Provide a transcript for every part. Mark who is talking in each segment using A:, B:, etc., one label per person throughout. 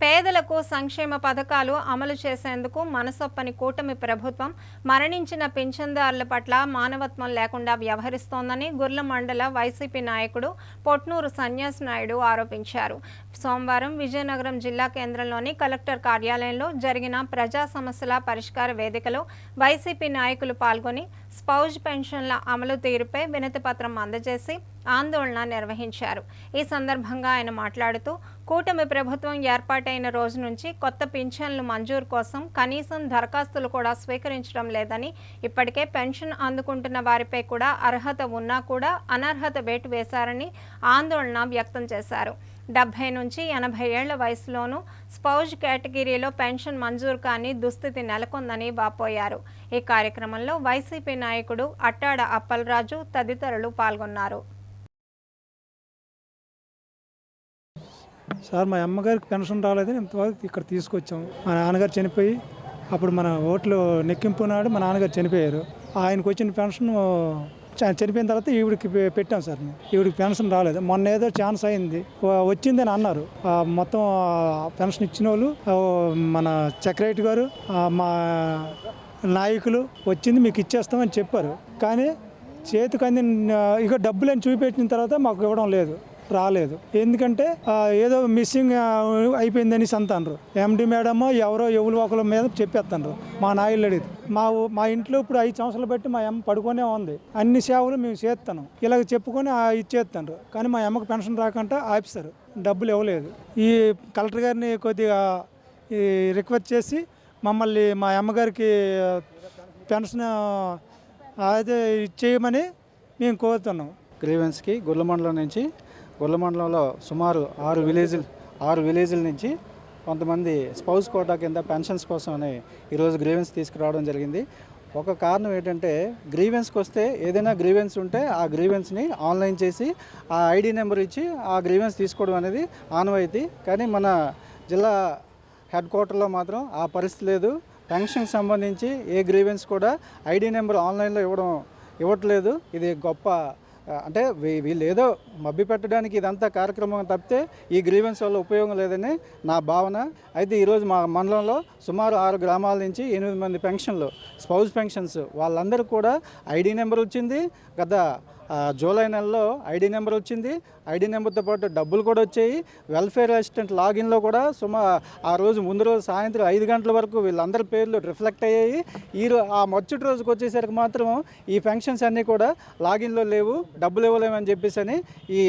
A: పేదలకు సంక్షేమ పథకాలు అమలు చేసేందుకు మనసొప్పని కూటమి ప్రభుత్వం మరణించిన పింఛన్దారుల పట్ల మానవత్వం లేకుండా వ్యవహరిస్తోందని గుర్ల మండల వైసీపీ నాయకుడు పొట్నూరు సన్యాసి నాయుడు ఆరోపించారు. సోమవారం విజయనగరం జిల్లా కేంద్రంలోని కలెక్టర్ కార్యాలయంలో జరిగిన ప్రజా సమస్యల పరిష్కార వేదికలో వైసీపీ నాయకులు పాల్గొని స్పౌజ్ పెన్షన్ల అమలు తీరుపై వినతి పత్రం అందజేసి ఆందోళన నిర్వహించారు. ఈ సందర్భంగా ఆయన మాట్లాడుతూ కూటమి ప్రభుత్వం ఏర్పాటైన రోజు నుంచి కొత్త పింఛన్లు మంజూరు కోసం కనీసం దరఖాస్తులు కూడా స్వీకరించడం లేదని ఇప్పటికే పెన్షన్ అందుకుంటున్న వారిపై కూడా అర్హత ఉన్నా కూడా అనర్హత వేటు వేశారని ఆందోళన వ్యక్తం చేశారు. డెబ్బై నుంచి ఎనభై ఏళ్ళ వయసులోనూ స్పౌజ్ కేటగిరీలో పెన్షన్ మంజూరు కాని దుస్థితి నెలకొందని వాపోయారు. ఈ కార్యక్రమంలో వైసీపీ నాయకుడు అట్టాడ అప్పలరాజు తదితరులు పాల్గొన్నారు.
B: సార్ మా అమ్మగారికి పెన్షన్ రాలేదని ఇంతవరకు ఇక్కడ తీసుకొచ్చాం. మా నాన్నగారు చనిపోయి అప్పుడు మన ఓట్లు నెక్కింపు నాడు మా నాన్నగారు చనిపోయారు. ఆయనకు వచ్చిన పెన్షన్ చనిపోయిన తర్వాత ఈవిడికి పెట్టాం సార్ మేము. ఈవిడికి పెన్షన్ రాలేదు. మొన్న ఏదో ఛాన్స్ అయింది. వచ్చిందని అన్నారు. మొత్తం పెన్షన్ ఇచ్చిన వాళ్ళు మన చక్రవర్తి గారు మా నాయకులు వచ్చింది మీకు ఇచ్చేస్తామని చెప్పారు. కానీ చేతికి అందిన ఇక డబ్బులని చూపెట్టిన తర్వాత మాకు ఇవ్వడం లేదు. రాలేదు. ఎందుకంటే ఏదో మిస్సింగ్ అయిపోయిందని అంటారు ఎండి మేడమో ఎవరో ఎవరు ఒకరి మీద చెప్పేస్తాను మా నాయలు అడిగి మా మా ఇంట్లో ఇప్పుడు ఐదు సంవత్సరాలు బట్టి మా అమ్మ పడుకొనే ఉంది. అన్ని సేవలు మేము చేస్తాను ఇలాగ చెప్పుకొని ఇచ్చేస్తాను కానీ మా అమ్మకు పెన్షన్ రాకుండా ఆపిస్తారు. డబ్బులు ఇవ్వలేదు. ఈ కలెక్టర్ గారిని కొద్దిగా ఈ రిక్వెస్ట్ చేసి మమ్మల్ని మా అమ్మగారికి పెన్షన్ అయితే ఇచ్చేయమని మేము కోరుతున్నాం.
C: గ్రీవెన్స్కి గుర్ల మండలం నుంచి గుర్ల మండలంలో సుమారు ఆరు విలేజ్లు ఆరు విలేజ్ల నుంచి కొంతమంది స్పౌస్ కోటా కింద పెన్షన్స్ కోసమని ఈరోజు గ్రీవెన్స్ తీసుకురావడం జరిగింది. ఒక కారణం ఏంటంటే గ్రీవెన్స్కి వస్తే ఏదైనా గ్రీవెన్స్ ఉంటే ఆ గ్రీవెన్స్ని ఆన్లైన్ చేసి ఆ ఐడి నెంబర్ ఇచ్చి ఆ గ్రీవెన్స్ తీసుకోవడం అనేది ఆనవాయితీ. కానీ మన జిల్లా హెడ్ క్వార్టర్లో మాత్రం ఆ పరిస్థితి లేదు. పెన్షన్కి సంబంధించి ఏ గ్రీవెన్స్ కూడా ఐడి నెంబర్ ఆన్లైన్లో ఇవ్వడం ఇవ్వట్లేదు. ఇది గొప్ప అంటే వీ- వీళ్ళు ఏదో మబ్బి పెట్టడానికి ఇదంతా కార్యక్రమం తప్పితే ఈ గ్రీవెన్స్ వల్ల ఉపయోగం లేదని నా భావన. అయితే ఈరోజు మా మండలంలో సుమారు ఆరు గ్రామాల నుంచి ఎనిమిది మంది పెన్షన్లు స్పౌజ్ పెన్షన్స్ వాళ్ళందరూ కూడా ఐడి నెంబర్ వచ్చింది. గత జూలై నెలలో ఐడి నెంబర్ వచ్చింది. ఐడి నెంబర్తో పాటు డబ్బులు కూడా వచ్చాయి. వెల్ఫేర్ అసిస్టెంట్ లాగిన్లో కూడా సుమా ఆ రోజు ముందు రోజు సాయంత్రం ఐదు గంటల వరకు వీళ్ళందరి పేర్లు రిఫ్లెక్ట్ అయ్యాయి. ఈ ఆ మరుసటి రోజుకి వచ్చేసరికి మాత్రం ఈ ఫంక్షన్స్ అన్నీ కూడా లాగిన్లో లేవు డబ్బులు ఇవ్వలేమని చెప్పేసి అని ఈ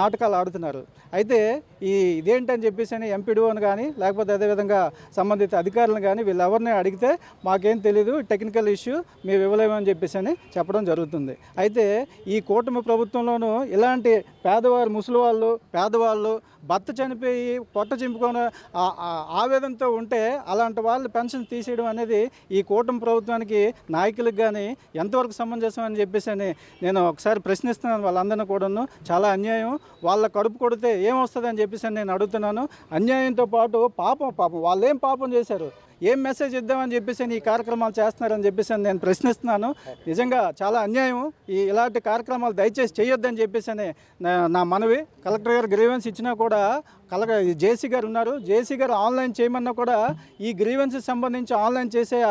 C: నాటకాలు ఆడుతున్నారు. అయితే ఈ ఇదేంటని చెప్పేసి అని ఎంపీడీఓని కానీ లేకపోతే అదేవిధంగా సంబంధిత అధికారులను కానీ వీళ్ళెవరిని అడిగితే మాకేం తెలియదు టెక్నికల్ ఇష్యూ మేము ఇవ్వలేమని చెప్పేసి అని చెప్పడం జరుగుతుంది. అయితే ఈ కూటమి ప్రభుత్వంలోనూ ఇలాంటి పేదవారు ముసలి వాళ్ళు పేదవాళ్ళు భర్త చనిపోయి పొట్ట చింపుకొని ఆ- ఆవేదనతో ఉంటే అలాంటి వాళ్ళు పెన్షన్ తీసేయడం అనేది ఈ కూటమి ప్రభుత్వానికి నాయకులకు కానీ ఎంతవరకు సమంజసం అని చెప్పేసి అని నేను ఒకసారి ప్రశ్నిస్తున్నాను వాళ్ళందరినీ కూడాను. చాలా అన్యాయం. వాళ్ళ కడుపు కొడితే ఏమొస్తుంది అని చెప్పేసి నేను అడుగుతున్నాను. అన్యాయంతో పాటు పాపం పాపం వాళ్ళేం పాపం చేశారు? ఏం మెసేజ్ ఇద్దామని చెప్పేసి అని ఈ కార్యక్రమాలు చేస్తున్నారని చెప్పేసి అని నేను ప్రశ్నిస్తున్నాను. నిజంగా చాలా అన్యాయం. ఈ ఇలాంటి కార్యక్రమాలు దయచేసి చేయొద్దని చెప్పేసి అని నా- నా మనవి. కలెక్టర్ గారు గ్రీవెన్స్ ఇచ్చినా కూడా కలక జేసీ గారు ఉన్నారు. జేసీ గారు ఆన్లైన్ చేయమన్నా కూడా ఈ గ్రీవెన్స్ సంబంధించి ఆన్లైన్ చేసే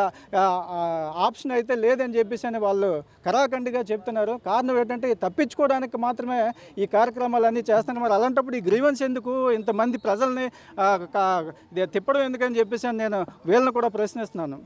C: ఆప్షన్ అయితే లేదని చెప్పేసి అని వాళ్ళు కరాఖండిగా చెప్తున్నారు. కారణం ఏంటంటే తప్పించుకోవడానికి మాత్రమే ఈ కార్యక్రమాలు అన్నీ చేస్తున్నారు. మరి అలాంటప్పుడు ఈ గ్రీవెన్స్ ఎందుకు? ఇంతమంది ప్రజల్ని కా- తిప్పడం ఎందుకని చెప్పేసి నేను వీళ్ళని కూడా ప్రశ్నిస్తున్నాను.